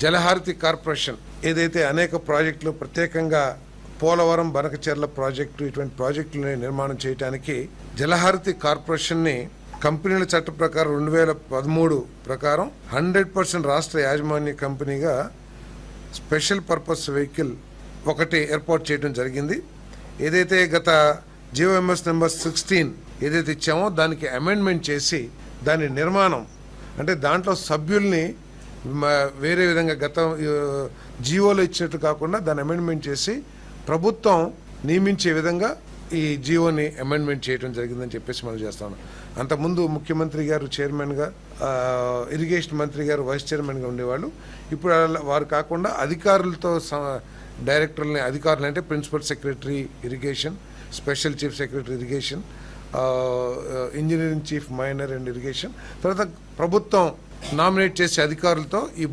జలహారతి corporation ఏదైతే అనేక ప్రాజెక్టులు ప్రత్యేకంగా పోలవరం బనకచెర్ల ప్రాజెక్టు ఇటువంటి ప్రాజెక్టులని నిర్మాణం చేయడానికి జలహారతి కార్పొరేషన్ని కంపెనీల చట్ట ప్రకారం రెండు వేల పదమూడు ప్రకారం హండ్రెడ్ పర్సెంట్ రాష్ట్ర యాజమాన్య కంపెనీగా స్పెషల్ పర్పస్ వెహికల్ ఒకటి ఏర్పాటు చేయడం జరిగింది. ఏదైతే గత జియోఎంఎస్ నెంబర్ సిక్స్టీన్ ఏదైతే ఇచ్చామో దానికి అమెండ్మెంట్ చేసి దాని నిర్మాణం అంటే దాంట్లో సభ్యుల్ని వేరే విధంగా గత జీవోలో ఇచ్చినట్టు కాకుండా దాన్ని అమెండ్మెంట్ చేసి ప్రభుత్వం నియమించే విధంగా ఈ జీవోని అమెండ్మెంట్ చేయడం జరిగిందని చెప్పేసి మనం చేస్తాం అంతకుముందు ముఖ్యమంత్రి గారు చైర్మన్గా ఇరిగేషన్ మంత్రి గారు వైస్ చైర్మన్గా ఉండేవాళ్ళు. ఇప్పుడు అలా వారు కాకుండా అధికారులతో డైరెక్టర్లని అధికారులు అంటే principal secretary irrigation special chief secretary irrigation engineering chief minor and irrigation తర్వాత ప్రభుత్వం నామినేట్ చేసే అధికారులతో ఈ